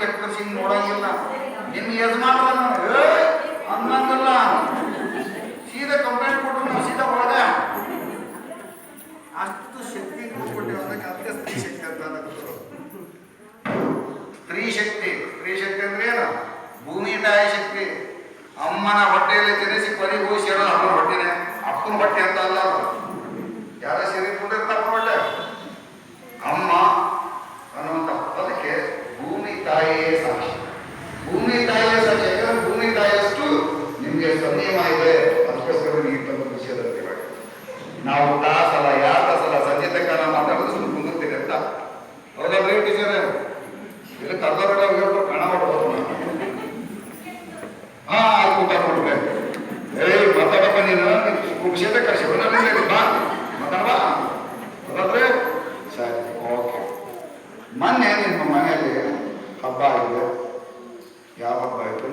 ಕೆಟ್ಟ ಕೃಷಿ ನೋಡಂಗಿಲ್ಲ ನಿಮ್ಮ ಯಜಮಾನ ಅಂದಂಗಲ್ಲ ಸೀದಾ ಕಂಪ್ಲೇಂಟ್ ಕೊಟ್ಟು ನಾವು ಸೀದಾ ಒಳಗ. ಅಷ್ಟು ಶಕ್ತಿ ಕೊಟ್ಟಿವಿ ಅದಕ್ಕೆ ಸ್ತ್ರೀ ಶಕ್ತಿ ಅಂತ ಸ್ತ್ರೀ ಶಕ್ತಿ ಸ್ತ್ರೀ ಶಕ್ತಿ ಅಂದ್ರೆ ಏನು? ಭೂಮಿ ತಾಯಿ ಶಕ್ತಿ. ಅಮ್ಮನ ಹೊಟ್ಟೆಯಲ್ಲಿ ತಿನ್ನಿಸಿ ಕೊನೆಗೆ ಹೋಗಿ ಸೇರೋದು ಅಮ್ಮನ ಹೊಟ್ಟೆನೆ ಅಪ್ಪನ ಹೊಟ್ಟೆ ಅಂತ ಅಲ್ಲ ಅದು. ಇಲ್ಲಿ ಕರ್ನಾಟಕ ಹೇಳ್ತಾರೆ, ಕಣ ಮಾಡ್ಬೋದು ಹಾ ಊಟ ಕೊಡ್ಬೇಕು. ಏ ಮಾತಾಡಪ್ಪ ನೀನು. ವಿಷಯದ ಕಳಿಸಿ ಬಾ. ಮಾತಾಡ್ಬಾ. ಹೌದಲ್ರಿ ಸರಿ, ಓಕೆ. ಮೊನ್ನೆ ನಿಮ್ಮ ಮನೆಯಲ್ಲಿ ಹಬ್ಬ ಆಗಿದೆ. ಯಾವ ಹಬ್ಬ ಆಯಿತು?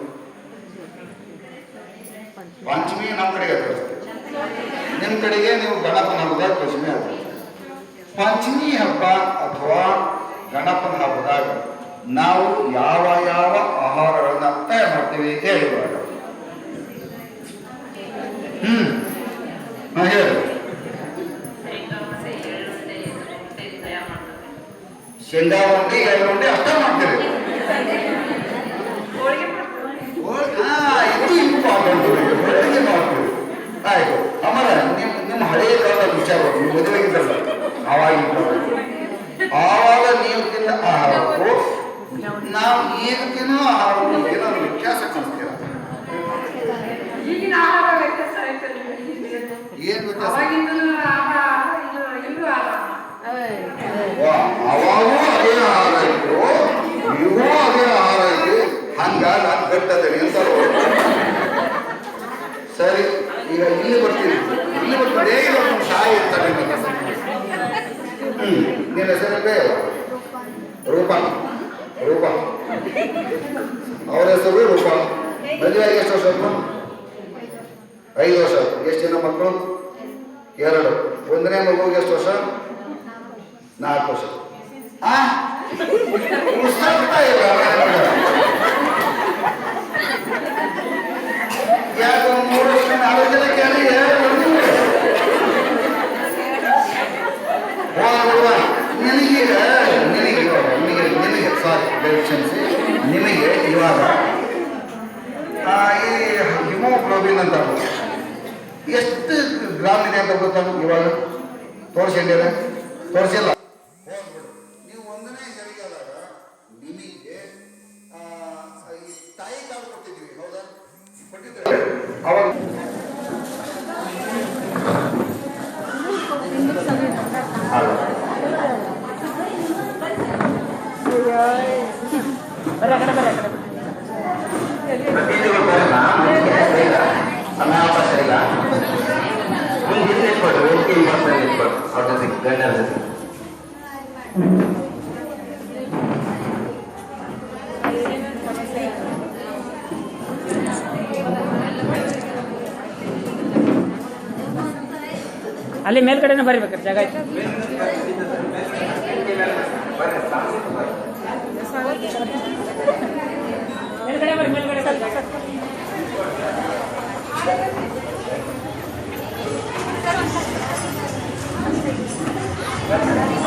ಪಂಚಮಿ ನಮ್ಮ ಕಡೆಗೆ ನಿಮ್ಮ ಕಡೆಗೆ ನೀವು ಗಣಪನ ಹಬ್ಬದಾಗ ಪಂಚಮಿ ಆಚರಿಸ್ತೀವಿ ಪಂಚಮಿ ಹಬ್ಬ ಅಥವಾ ಗಣಪನ ಹಬ್ಬದಾಗ ನಾವು ಯಾವ ಯಾವ ಆಹಾರಗಳನ್ನ ತಯಾರು ಮಾಡ್ತೀವಿ ಹೇಳಿ ಇವಾಗ ಹ್ಮ್ ಹಾ ಹೇಳಿ ಶೇಂಗಾ ಉಂಡೆ ಎಳ್ಳು ಉಂಡೆ ಅಷ್ಟೇ ಮಾಡ್ತೀರಿ ಹಾ ಇದು ಇಂಪಾರ್ಟೆಂಟ್ ಹೋಳಿಗೆ ಮಾಡ್ತೀವಿ ಆಯ್ತು ಆಮೇಲೆ ನಿಮ್ಮ ನಿಮ್ಮ ಹಳೆಯ ಕಾಲದ ವಿಚಾರ ನೀವು ಮದುವೆಗಿದ್ದಲ್ಲ ಆವಾಗಿದ್ದ ಆವಾಗ ನೀವು ತಿಂದ ಆಹಾರಕ್ಕೂ ನಾವು ಈಗ ಆಹಾರವನ್ನು ಏನಾದ್ರು ವ್ಯತ್ಯಾಸ ಕಾಣಿಸ್ತೀರ? ಈಗಿನ ಆಹಾರ ವ್ಯತ್ಯಾಸ ಆಯ್ತಲ್ಲ ಏನ್ ವ್ಯತ್ಯಾಸ? ಅವಾಗೂ ಅದೇ ಆಹಾರ ಇತ್ತು. ಈಗೂ ಅದೇ ಆಹಾರ ಹಂಗ ನಾನು ಗಟ್ಟದೇನೆ ಅಂತ. ಸರಿ ಈಗ ಇಲ್ಲಿ ಬರ್ತೀನಿ. ಇಲ್ಲಿ ಬರ್ತೀನಿ. ಹೇಗೆ ನಮ್ಮ ತಾಯಿ ಇರ್ತಾರೆ ನಿನ್ನ ಹೆಸರಲ್ಲೇ ರೂಪ ರೂಪ. ಅವರ ಹೆಸರು ರೂಪ. ಮದುವೆ ಆಗಿ ಎಷ್ಟು ವರ್ಷ ಐದು ವರ್ಷ ಎಷ್ಟು ಜನ ಮಕ್ಕಳು? ಎರಡು. ಒಂದನೇ ಮಗುವಿಗೆ ಎಷ್ಟು ವರ್ಷ? ನಾಲ್ಕು ವರ್ಷ. ಆ? ಯಾಕೆ ಮೂರು ವರ್ಷ ನಾಲ್ಕು ಜನ ಕೇಳಿ ನಿನಗೆ ನಿನಗೆ ಇವಾಗ ನಿನಗೆ ನಿನಗೆ ಸಾರಿ ಕ್ಷಮಿಸಿ ನಿಮಗೆ ಇವಾಗ ಈ ಹಿಮೋಗ್ಲೋಬಿನ್ ಅಂತ ಎಷ್ಟು ಗ್ರಾಮ್ ಇದೆ ಅಂತ ಗೊತ್ತಾಗ ಇವಾಗ? ತೋರಿಸಿದ್ದೇನೆ ತೋರಿಸಿಲ್ಲ ಹೋಗ್ಬಿಡು. ನೀವು ಒಂದನೇ ಹೆರಿಗೆದಾಗ ನಿಮಗೆ ಆ, ಈ ತಾಯಿ ಕಾಳು ಕೊಟ್ಟಿದ್ವಿ ಹೌದಾ ಕೊಟ್ಟಿದ್ರೆ ಅವಾಗ ಪ್ರತಿಯೊಂದು ಬರೋಣ ಇಲ್ಲ ಸಮಯಾವಕಾಶ ಇಲ್ಲ ಮುಂದೆ ಹಿಂದೆ ನಿಂತ್ಕೊಳ್ರಿ ವೇದಿಕೆ ಹಿಂದೆ ನಿಂತ್ಕೊಳ್ರಿ ಅವ್ರ ಅಲ್ಲಿ ಮೇಲ್ಗಡೆನೆ ಬರಿಬೇಕಾರೆ ಜಾಗ ಆಯ್ತು. ಮೇಲ್ಗಡೆ ಬರ್ರಿ ಮೇಲ್ಗಡೆ ಬರ್ರಿ ಜಾಗ ಐತೆ. ಹಾ ನೀವು